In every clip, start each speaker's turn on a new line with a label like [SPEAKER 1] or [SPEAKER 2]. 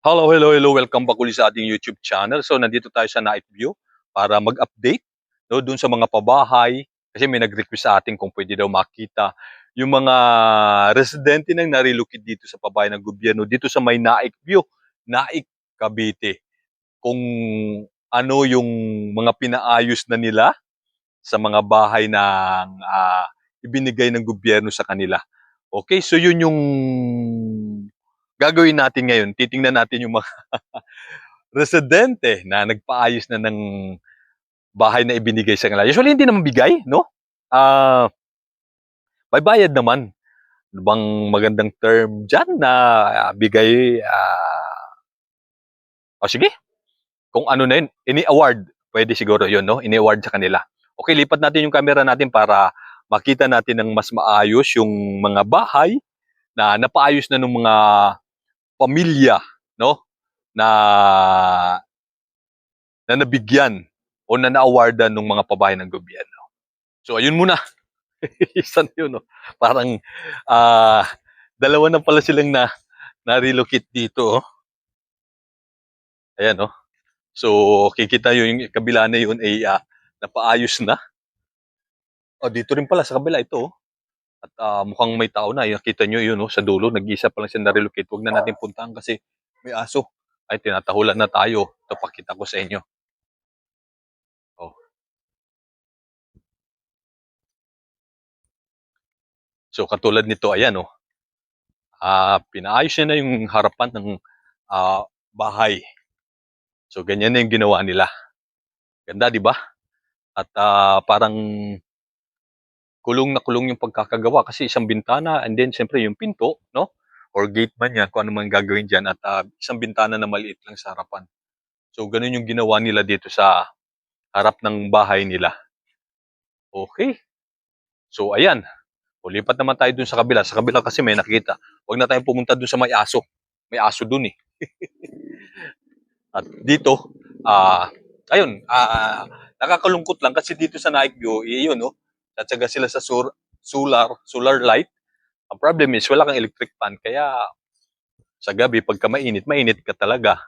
[SPEAKER 1] Hello, hello, hello. Welcome back ulit sa ating YouTube channel. So, nandito tayo sa Night View para mag-update no, dun sa mga pabahay. Kasi may nag-request sa atin kung pwede daw makita yung mga residente nang narilocate dito sa pabahay ng gobyerno dito sa may Naik View, Naik, Cavite. Kung ano yung mga pinaayos na nila sa mga bahay ng ah, ibinigay ng gobyerno sa kanila. Okay, so yun yung gagawin natin ngayon. Titingnan natin yung mga residente na nagpaayos na ng bahay na ibinigay sa kanila. Usually hindi naman bigay, no? Ah, may bayad naman. Ano bang magandang term dyan na ah, bigay? ah, o sige, kung ano na yun, ini-award. Pwede siguro yun, no? Ini-award sa kanila. Okay, lipat natin yung camera natin para makita natin ng mas maayos yung mga bahay na napaayos na ng mga pamilya, no? Na na nabigyan o na na-awardan ng mga pabahay ng gobyerno. So ayun muna. Isa na yun, no? Parang ah dalawa na pala silang na na-relocate dito, oh. Ayan, no? So, kikita yun, yung kabila na yun ay ah, napaayos na. O, dito rin pala sa kabila ito, oh. At ah, mukhang may tao na. Yung Kita nyo yun, no? sa dulo. Nag-isa pa lang siya na-relocate. Huwag na natin puntahan kasi may aso. Ay, tinatahulan na tayo. Ito, pakita ko sa inyo. Oh. So, katulad nito, ayan, oh. Ah, pinaayos niya na yung harapan ng ah, bahay. So, ganyan na yung ginawa nila. Ganda, di ba? At ah, parang kulong na kulong yung pagkakagawa kasi isang bintana and then siyempre yung pinto, no? Or gate man yan, kung ano man gagawin dyan at ah, isang bintana na maliit lang sa harapan. So, ganun yung ginawa nila dito sa harap ng bahay nila. Okay. So, ayan. O, lipat naman tayo dun sa kabila. Sa kabila kasi may nakita. Huwag na tayong pumunta dun sa may aso. May aso dun eh. At dito, ah, ayun, ah, nakakalungkot lang kasi dito sa Nike View, eh, no? Tatsaga sila sa sur- solar, solar light. Ang problem is, wala kang electric fan, kaya sa gabi, pagka mainit, mainit ka talaga.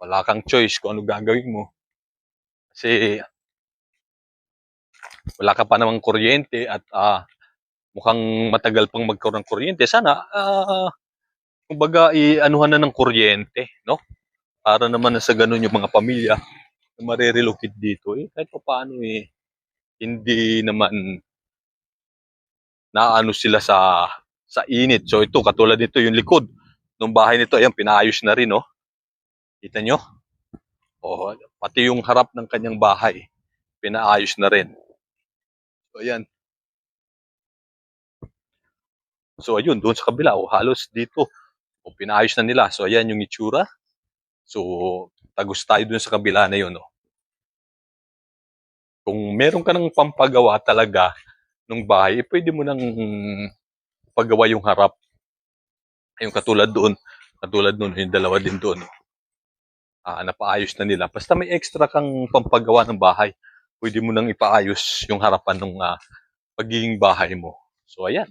[SPEAKER 1] Wala kang choice kung ano gagawin mo. Kasi, wala ka pa namang kuryente at ah, mukhang matagal pang magkaroon ng kuryente. Sana, ah, kumbaga, i-anuhan na ng kuryente, no? Para naman na sa ganun yung mga pamilya na marirelocate dito, eh, kahit pa paano eh, hindi naman naano sila sa sa init. So ito, katulad nito, yung likod ng bahay nito, ayan, pinaayos na rin, no? Kita nyo? O, pati yung harap ng kanyang bahay, pinaayos na rin. So, ayan. So, ayun, doon sa kabila, o, halos dito, o, pinaayos na nila. So, ayan yung itsura. So, tagos tayo doon sa kabila na yun, no? Kung meron ka ng pampagawa talaga ng bahay, eh, pwede mo nang pagawa yung harap. Yung katulad doon, katulad doon, yung dalawa din doon. Ah, napaayos na nila. Basta may extra kang pampagawa ng bahay, pwede mo nang ipaayos yung harapan ng ah, pagiging bahay mo. So, ayan.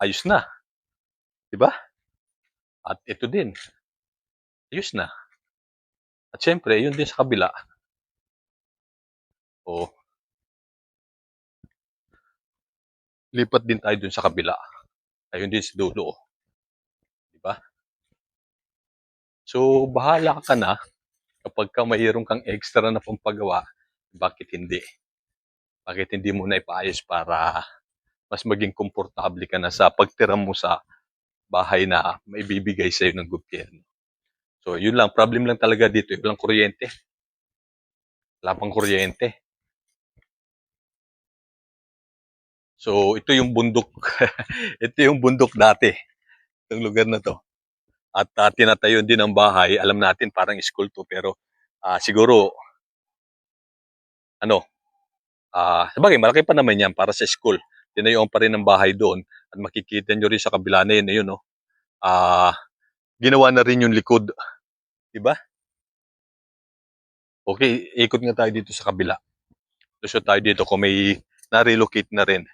[SPEAKER 1] Ayos na. 'Di ba? At ito din. Ayos na. At syempre, yun din sa kabila. O, lipat din tayo dun sa kabila. Ayun din sa dulo. oh. Di ba? So, bahala ka na kapag ka mayroon kang extra na pampagawa, bakit hindi? Bakit hindi mo na ipaayos para mas maging komportable ka na sa pagtira mo sa bahay na may bibigay sa'yo ng gobyerno. So, yun lang. Problem lang talaga dito. Walang kuryente. Wala kuryente. So, ito yung bundok. ito yung bundok dati. Itong lugar na to. At uh, tinatayo din ang bahay. Alam natin parang school to pero ah, siguro ano ah sabagay malaki pa naman yan para sa school. Tinayuan pa rin ang bahay doon at makikita nyo rin sa kabila na yun, na yun no. Ah, ginawa na rin yung likod. 'Di ba? Okay, ikot nga tayo dito sa kabila. Gusto tayo dito kung may na-relocate na rin.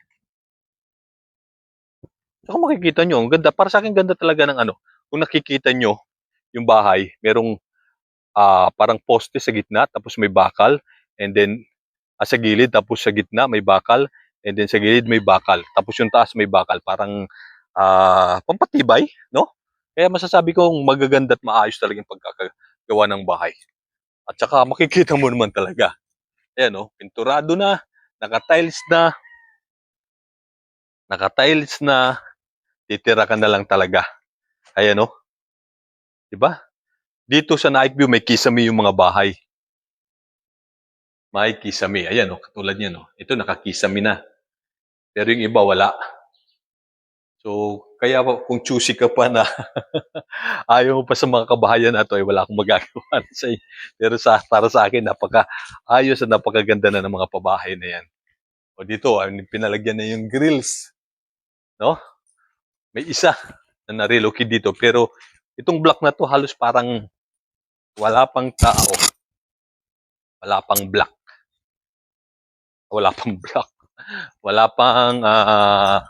[SPEAKER 1] Kung makikita nyo, ang ganda. Para sa akin, ganda talaga ng ano. Kung nakikita nyo, yung bahay, merong ah, parang poste sa gitna, tapos may bakal, and then ah, sa gilid, tapos sa gitna may bakal, and then sa gilid may bakal, tapos yung taas may bakal, parang ah, pampatibay, no? Kaya masasabi kong magaganda at maayos talaga yung pagkakagawa ng bahay. At saka makikita mo naman talaga. Ayan, no? Pinturado na, naka-tiles na, naka-tiles na, titira ka na lang talaga. Ayan, no? Diba? Dito sa Night View, may kisame yung mga bahay. May kisame. Ayan, no? Katulad niya, no? Ito, nakakisame na. Pero yung iba, wala. So, kaya kung choosy ka pa na ayaw mo pa sa mga kabahayan na to, ay wala akong magagawa sa Pero sa, para sa akin, napaka ayos at napakaganda na ng mga pabahay na yan. O dito, ay pinalagyan na yung grills. No? May isa na na-relocate dito. Pero itong block na to halos parang wala pang tao. Wala pang block. Wala pang block. Wala pang ah,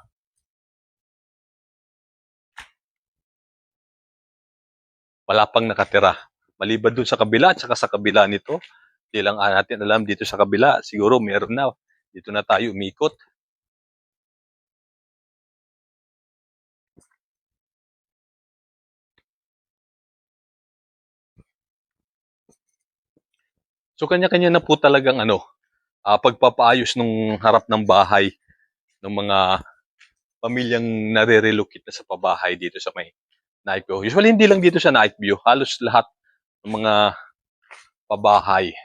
[SPEAKER 1] wala pang nakatira. Maliban dun sa kabila at saka sa kabila nito, di lang natin alam dito sa kabila, siguro meron na. Dito na tayo umikot. So kanya-kanya na po talagang ano, ah, pagpapaayos ng harap ng bahay ng mga pamilyang nare-relocate na sa pabahay dito sa may Night View. Usually hindi lang dito sa Night View, halos lahat ng mga pabahay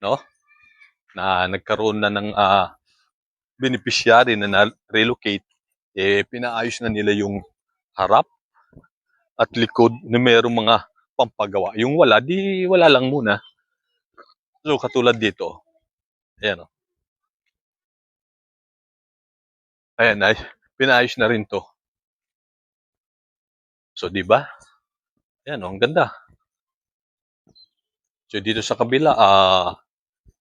[SPEAKER 1] no na nagkaroon na ng ah, beneficiary na na-relocate eh pinaayos na nila yung harap at likod na mayroong mga pampagawa. Yung wala, di wala lang muna. So katulad dito. Ayan o. Ayan, ay, pinaayos na rin to. So, di ba? Ayan, oh, ang ganda. So, dito sa kabila, ah,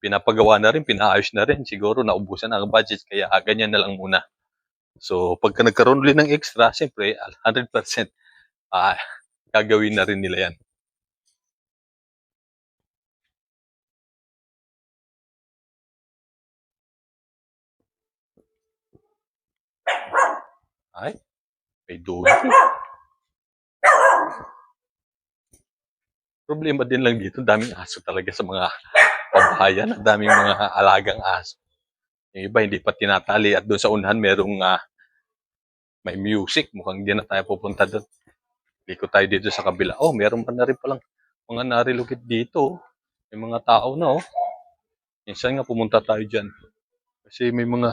[SPEAKER 1] pinapagawa na rin, pinaayos na rin. Siguro, naubusan na ang budget, kaya ah, ganyan na lang muna. So, pagka nagkaroon ulit ng extra, siyempre, 100% ah, gagawin na rin nila yan. Ay, may dogi. Problema din lang dito, daming aso talaga sa mga pabahayan, ang daming mga alagang aso. Yung iba hindi pa tinatali at doon sa unahan merong ah, may music, mukhang hindi na tayo pupunta doon. Liko tayo dito sa kabila. Oh, meron pa na rin palang mga narilugit dito. oh. May mga tao na oh. Minsan nga pumunta tayo dyan. Kasi may mga...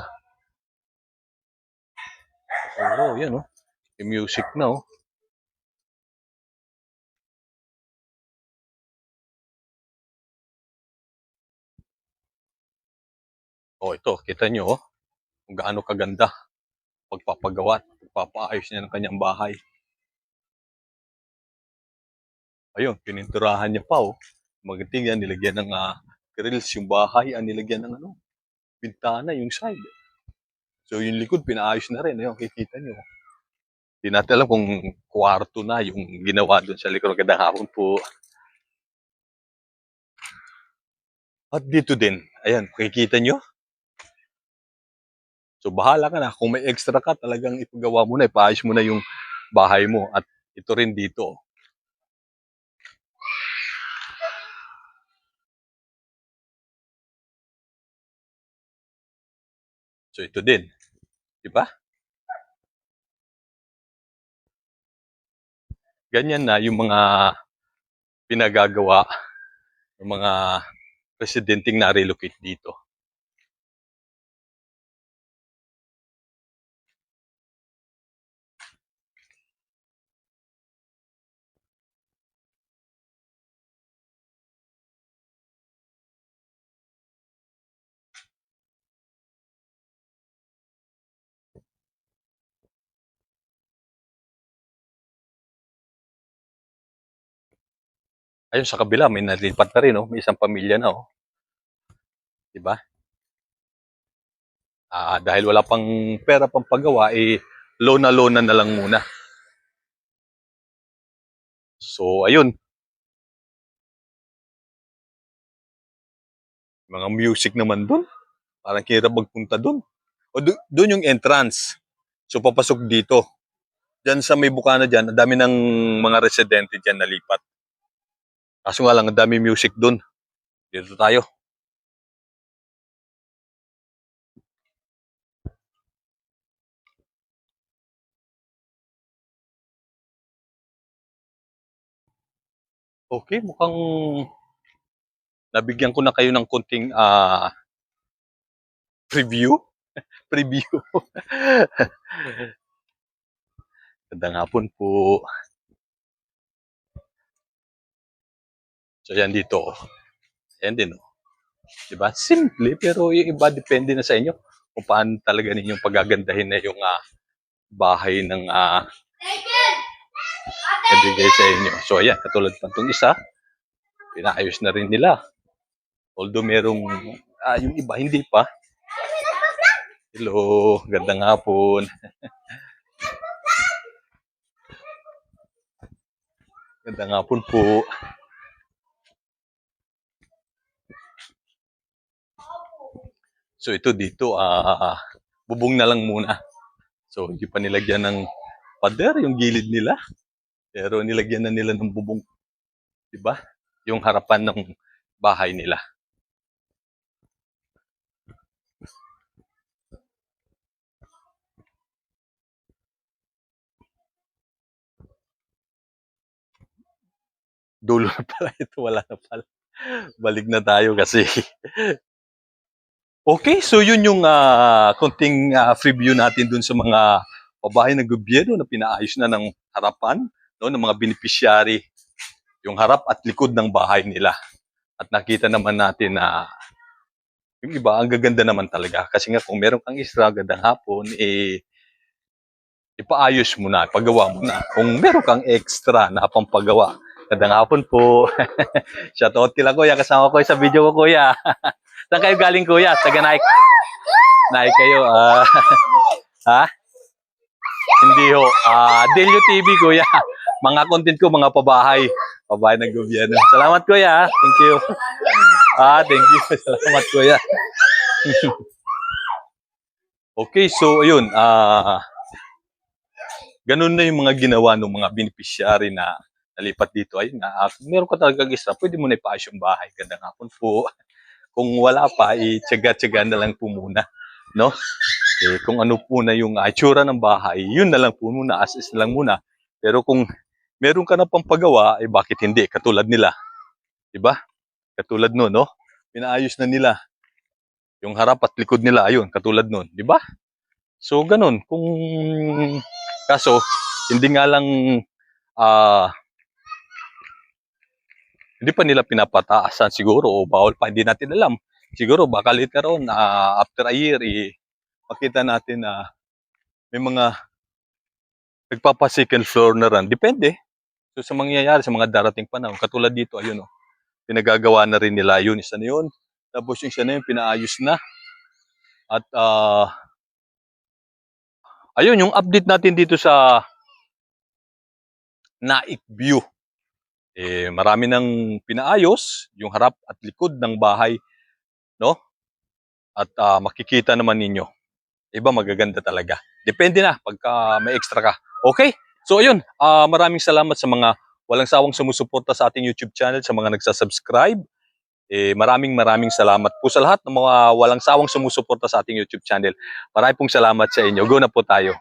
[SPEAKER 1] Oo, oh, yan oh. May music na oh. Oh, ito, kita nyo oh. Kung gaano kaganda. Pagpapagawa, at pagpapaayos niya ng kanyang bahay. Ayun, pininturahan niya pa oh. Magating yan, nilagyan ng ah, grills yung bahay, ang nilagyan ng ano, bintana yung side. So yung likod, pinaayos na rin. Ayun, kikita nyo. Hindi natin alam kung kwarto na yung ginawa doon sa likod. Magandang hapon po. At dito din, ayan, kikita nyo. So bahala ka na. Kung may extra ka, talagang ipagawa mo na, ipaayos mo na yung bahay mo. At ito rin dito. So ito din. Di ba? Ganyan na yung mga pinagagawa ng mga residenteng na-relocate dito. Ayun sa kabila, may nalipat na rin, oh. may isang pamilya na. Oh. Di ba? Ah, dahil wala pang pera pang paggawa, eh, loan na loan na lang muna. So, ayun. Mga music naman dun. Parang hirap magpunta dun. O dun yung entrance. So, papasok dito. Diyan sa may bukana dyan, ang dami ng mga residente dyan nalipat. Kaso nga lang, ang dami music dun. Dito tayo. Okay, mukhang nabigyan ko na kayo ng konting ah preview. preview. Gandang hapon po. So, yan dito. Yan din. Oh. Diba? Simple, pero yung iba depende na sa inyo kung paano talaga ninyong pagagandahin na yung ah, bahay ng ah, nabigay sa inyo. So, ayan, katulad pa itong isa, pinaayos na rin nila. Although merong, ah, yung iba hindi pa. Hello, gandang hapon. gandang hapon po. So ito dito, ah bubong na lang muna. So hindi pa nilagyan ng pader yung gilid nila. Pero nilagyan na nila ng bubong. 'Di ba? Yung harapan ng bahay nila. Dulo na pala ito, wala na pala. Balik na tayo kasi. Okay, so yun yung ah, konting ah, preview natin dun sa mga pabahay ng gobyerno na pinaayos na ng harapan no, ng mga beneficiary. Yung harap at likod ng bahay nila. At nakita naman natin na yung iba, ang gaganda naman talaga. Kasi nga kung meron kang isra, gandang hapon, eh, ipaayos mo na, pagawa mo na. Kung meron kang extra na pampagawa, gandang hapon po. Shoutout kila kuya, kasama ko sa video ko kuya. Saan kayo galing kuya? Taga Nike. Nike kayo. ah ha? Hindi ho. Ah, Delio TV kuya. Mga content ko, mga pabahay. Pabahay ng gobyerno. Salamat kuya. Thank you. Ah, thank you. Salamat kuya. okay, so ayun. Ah, ganun na yung mga ginawa ng mga beneficiary na nalipat dito. Ayun nga, meron ka talaga isa, pwede mo na ipaayos yung bahay. Gandang hapon po. Kung wala pa, i-tsaga-tsaga na lang po muna. No? Eh, kung ano po na yung itsura ng bahay, yun na lang po muna, as-is na lang muna. Pero kung meron ka na pang pagawa, eh bakit hindi? Katulad nila. Diba? Katulad nun, no? Pinaayos na nila. Yung harap at likod nila, ayun, katulad nun. Diba? So, ganun. Kung, kaso, hindi nga lang, ah, hindi pa nila pinapataasan siguro o bawal pa, hindi natin alam. Siguro baka later on, ah, after a year, eh, makita natin na may mga nagpapa second floor na rin. Depende. So sa mangyayari sa mga darating panahon, katulad dito, ayun oh, pinagagawa na rin nila yun, isa na yun. Tapos yung isa na yun, pinaayos na. At ah, ayun, yung update natin dito sa Naik View. Eh, marami nang pinaayos, yung harap at likod ng bahay, no? At ah, makikita naman ninyo, iba magaganda talaga. Depende na pagka may extra ka. Okay? So ayun, ah, maraming salamat sa mga walang sawang sumusuporta sa ating YouTube channel, sa mga nagsasubscribe. Eh, maraming maraming salamat po sa lahat ng mga walang sawang sumusuporta sa ating YouTube channel. Maraming pong salamat sa inyo. Go na po tayo.